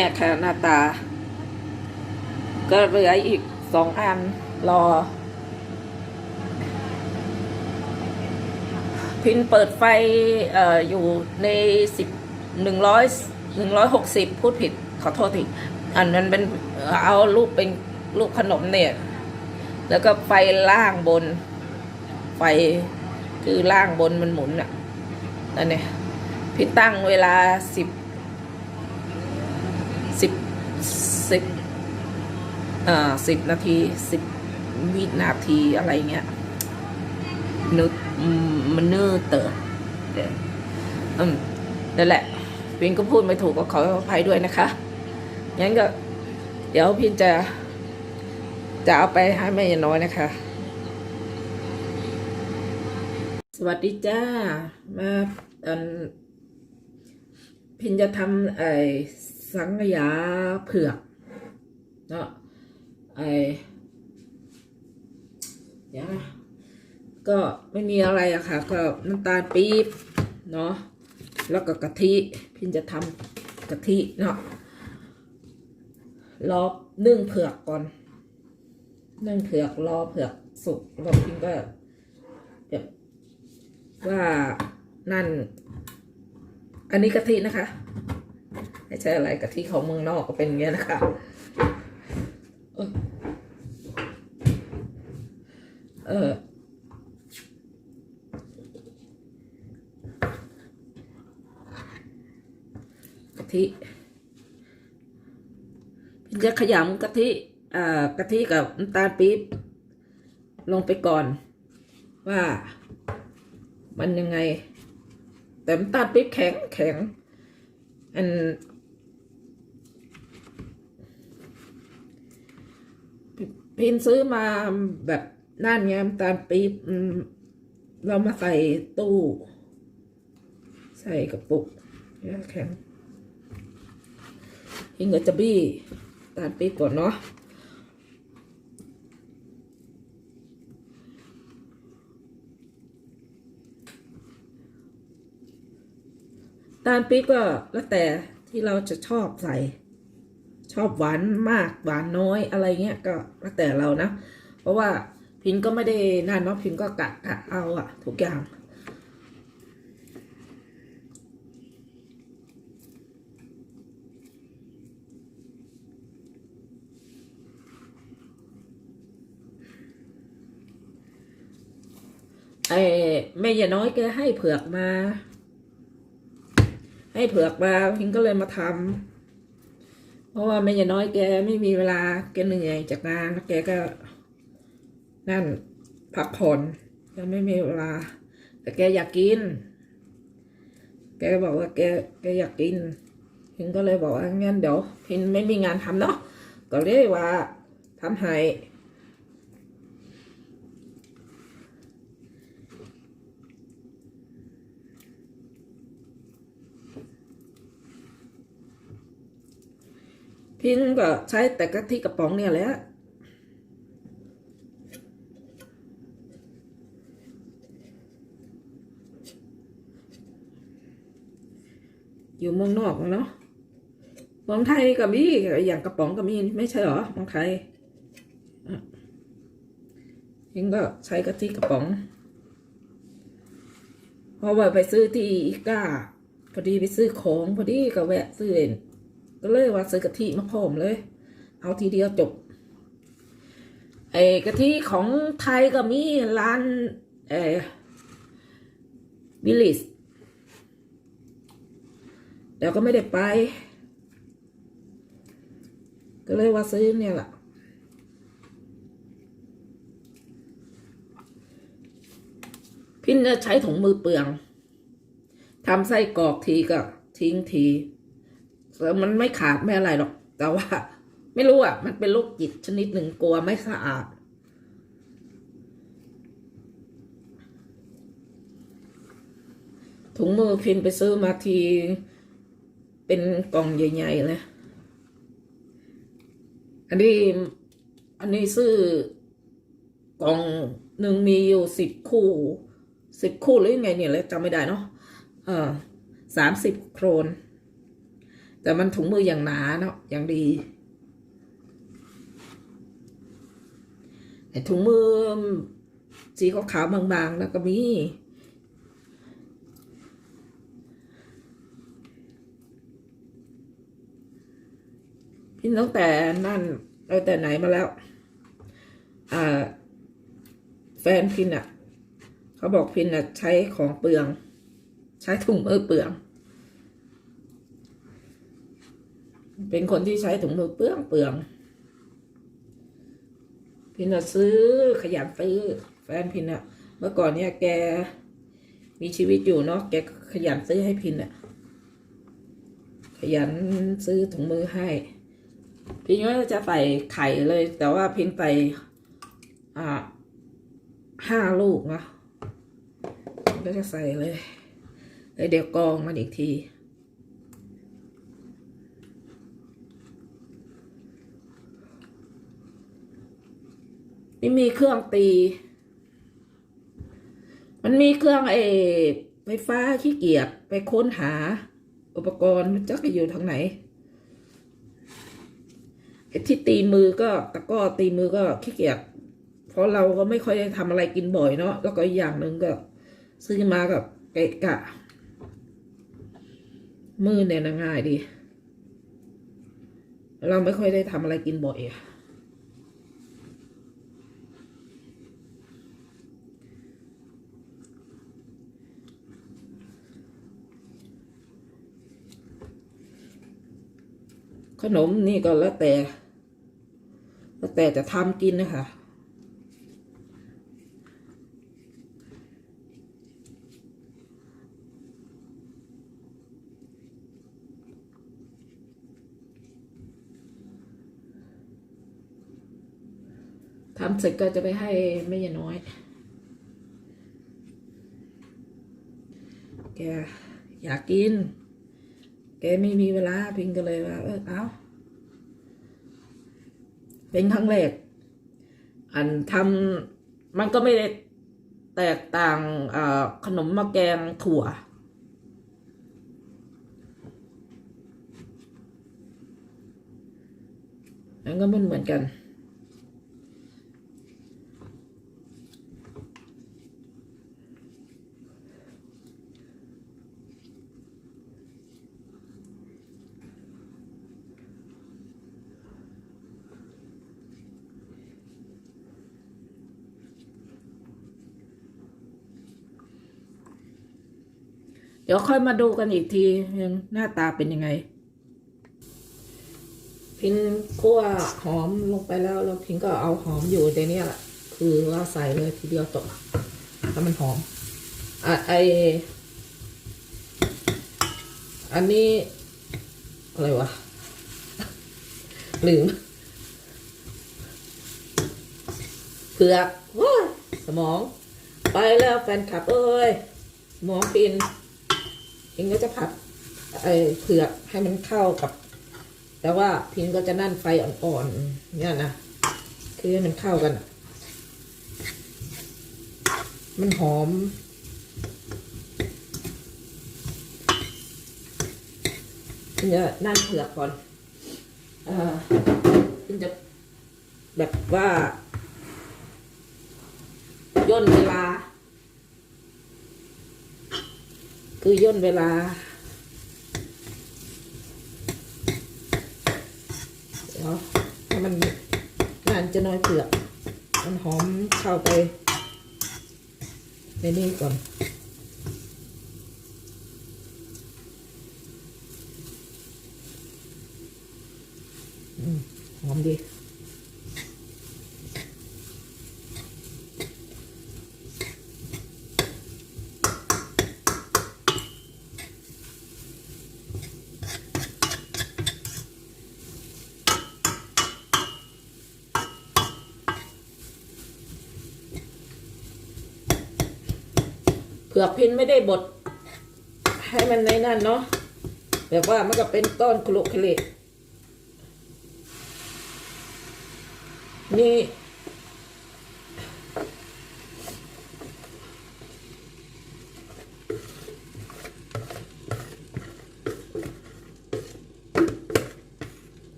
เนี่ยค่ะหน้าตา ก็เหลืออีกสองอันรอ พินเปิดไฟออยู่ในสิบหนึ่งร้อยหนึ่งร้อยหกสิบพูดผิดขอโทษทีอันนั้นเป็นเอารูปเป็นรูปขนมเนี่ย แล้วก็ไฟล่างบน ไฟคือล่างบนมันหมุนอะนั่นเนี่ยพินตั้งเวลาสิบ สิบสิบเอ่าสิบนาทีสิบวินาทีอะไรเงี้ยนึกมมันเนื้อเตอเดี๋ยวอืมนั่นแหละพินก็พูดไม่ถูกก็ขออภัยด้วยนะคะงั้นก็ เดี๋ยวพินจะ จะเอาไปให้แม่ยายน้อยนะคะ สวัสดีจ้า มาอันพินจะทำไอ้ สังขยาเผือกเนาะไอ้เดี๋ยวนะก็ไม่มีอะไรอะค่ะ ก็น้ำตาลปี๊บเนาะแล้วก็กะทิพินจะทำกะทิเนาะรอนึ่งเผือกก่อนนึ่งเผือกรอเผือกสุกแล้วพินก็แบบว่านั่น อันนี้กะทินะคะ ไม่ใช่อะไรกะทิของเมืองนอกก็เป็นอย่างเงี้ยนะคะเออกะทิพินจะขยำกะทิอ่ากะทิกับน้ำตาลปี๊บลงไปก่อน ว่า มันยังไง แต่น้ำตาลปี๊บแข็งแข็ง อันพินซื้อมาแบบนั่นไงตามปี๊บเรามาใส่ตู้ ใส่กระปุกแข็งพิงก็จะบี้ตามปี๊บก่อนเนาะ ตาลปี๊บก็แล้วแต่ที่เราจะชอบใส่ ชอบหวานมากหวานน้อยอะไรเงี้ยก็แล้วแต่เรานะ เพราะว่าพินก็ไม่ได้นั่นเนาะพินก็กะกะเอาอะทุกอย่างไอ้แม่ยายน้อยแกให้เผือกมา ให้เผือกมาพิงก็เลยมาทำเพราะว่าแม่ยาน้อยแกไม่มีเวลาแกเหนื่อยจากงานแล้วแกก็ นั่นพักผ่อนแกไม่มีเวลา แต่แกอยากกิน แกก็บอกว่าแกแกอยากกินพิงก็เลยบอกว่างั้นเดี๋ยวพินไม่มีงานทำเนาะก็เรียว่าทำให้ พินก็ใช้แต่กะทิกระป๋องเนี่ยแหละอยู่เมืองนอกเนาะเมืองไทยก็มีอย่างกระป๋องก็มีไม่ใช่หรอเมืองไทยอะพินก็ใช้กะทิกระป๋อง เพราะว่าไปซื้อที่อีก้า พอดีไปซื้อของ พอดีก็แวะซื้อ ก็เลยว่าซื้อกะทิมาพร้อมเลย เอาทีเดียวจบไอ้กะทิของไทยก็มีร้านเออบิลลิสเดี๋ยวก็ไม่ได้ไป ก็เลยว่าซื้อเนี่ยแหละพินจะใช้ถุงมือเปลืองทำไส้กรอกทีก็ทิ้งที มันไม่ขาดไม่อะไรหรอก แต่ว่า ไม่รู้อะ มันเป็นโรคจิตชนิดหนึ่งกลัวไม่สะอาดถุงมือพินไปซื้อมาทีเป็นกล่องใหญ่ๆเลยอันนี้ อันนี้ซื้อกล่องหนึ่งมีอยู่สิบคู่สิบคู่หรือยังไงเนี่ยเลยจำไม่ได้เนาะเออสามสิบโครน แต่มันถุงมืออย่างหนาเนาะอย่างดีไอถุงมือสีขาวๆบางๆ แล้วก็มีพินตั้งแต่นั่นเอาแต่ไหนมาแล้ว อ่า แฟนพินอะ เขาบอกพินอะ ใช้ของเปลือง ใช้ถุงมือเปลือง เป็นคนที่ใช้ถุงมือเปลืองเปลืองพินอะซื้อขยันซื้อ แฟนพินอะเมื่อก่อนเนี่ยแกมีชีวิตอยู่เนาะแกขยันซื้อให้พินอะขยันซื้อถุงมือให้ พินก็จะใส่ไข่เลย แต่ว่าพินใส่อ่าห้าลูกนะก็จะใส่เลยแล้วเดี๋ยวกองมันอีกที นี่มีเครื่องตี มันมีเครื่องไอ้ไฟฟ้าขี้เกียจไปค้นหา อุปกรณ์มันจะอยู่ทางไหนที่ตีมือก็ตะก้อตีมือก็ขี้เกียจเพราะเราก็ไม่ค่อยได้ทำอะไรกินบ่อยเนาะแล้วก็อีกอย่างหนึ่งก็ ซื้อมากับเกะกะ มือเนี่ยนะง่ายดี เราไม่ค่อยได้ทำอะไรกินบ่อยอะ ขนมนี่ก็แล้วแต่ แล้วแต่จะทำกินนะคะทำเสร็จก็จะไปให้แม่ยายน้อย แกอยากกิน แกไม่มีเวลาพิงก็เลยว่า เออเอาเป็นครั้งแรก อันทำมันก็ไม่ได้แตกต่างอขนมมะแกงถั่ว มันก็ไม่เหมือนกัน เดี๋ยวค่อยมาดูกันอีกทีหน้าตาเป็นยังไง พินคั่วหอมลงไปแล้วแล้วพินก็เอาหอมอยู่ในนี้แหละคือว่าใส่เลยทีเดียวจบถ้ามันหอมอะไออันนี้ อะไรวะลืมเผือกว้าสมอง ไปแล้วแฟนคลับเอ้ยสมองปิน เองก็จะผัดไอ้เผือกให้มันเข้ากับ แต่ว่าพินก็จะนั่นไฟอ่อนๆเนี่ยนะคือให้มันเข้ากัน มันหอมพินจะนั่นเผือกก่อนเอ่อพินจะแบบว่าย่นเวลา คือย่นเวลา เดี๋ยวให้มันนานจะน้อยเปลือก มันหอมเข้าไป ในนี้ก่อนอืมหอมดี เผือกพินไม่ได้บด ให้มันในนั่นเนาะแบบว่ามันก็เป็นต้นคลุกคลินี่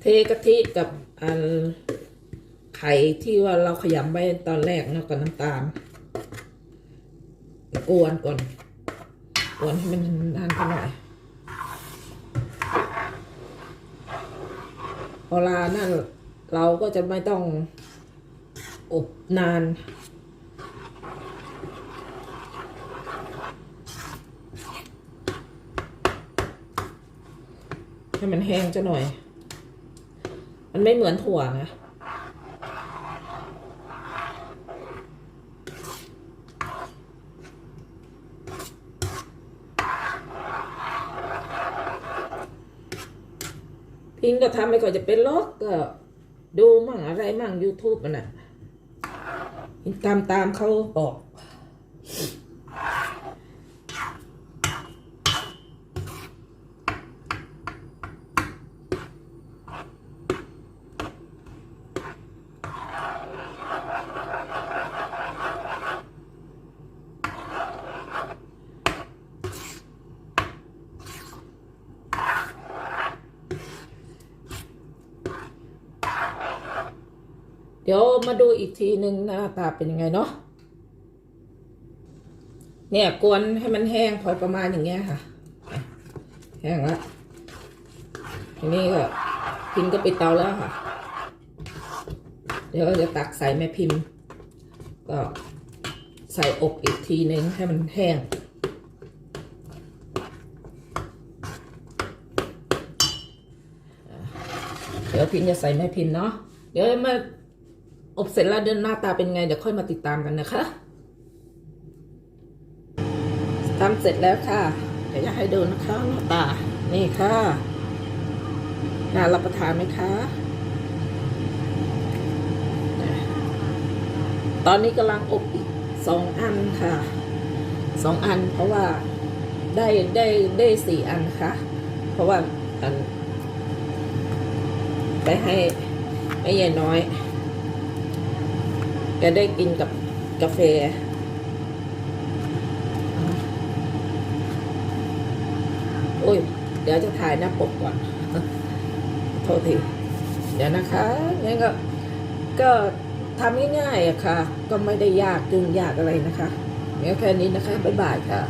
เทกะทิกับอันไข่ที่ว่าเราขยำไว้ตอนแรกเนาะกับน้ำตาล กวนก่อน กวนให้มันนานไปหน่อยพอลานั่นเราก็จะไม่ต้องอบนาน ให้มันแห้งจะหน่อย มันไม่เหมือนถั่วนะ พิงก็ทำไม่ค่อยจะเป็นล็อกก็ ดูมั่งอะไรมั่ง YouTube มันอะตามตามเขาบอก ดี๋ยวมาดูอีกทีหนึ่งหน้าตาเป็นยังไงเนาะเนี่ยกวนให้มันแห้งพอประมาณอย่างเงี้ยค่ะ แห้งแล้วทีนี้ก็พิมพ์ก็ปิดเตาแล้วค่ะ เดี๋ยวจะตักใส่แม่พิมพ์ ก็ใส่อบอีกทีหนึ่งให้มันแห้งเดี๋ยวพิมพ์จะใส่แม่พิมพ์เนาะเดี๋ยวมา อบเสร็จแล้วเดินหน้าตาเป็นไง เดี๋ยวค่อยมาติดตามกันนะคะทำเสร็จแล้วค่ะเดี๋ยวจะให้ดูนะคะหน้าตา นี่ค่ะน่ารับประทานไหมคะ ตอนนี้กำลังอบอีกสองอันค่ะสองอันเพราะว่าได้ได้ได้สี่อันค่ะ เพราะว่าอันไปให้แม่ยายน้อย แกได้กินกับกาแฟ โอ้ย เดี๋ยวจะถ่ายหน้าปกก่อน โทษที เดี๋ยวนะคะงั้นก็ ก็ทำง่ายๆอะค่ะ ก็ไม่ได้ยากจึงยากอะไรนะคะเดี๋ยวแค่นี้นะคะ บ๊ายบายค่ะ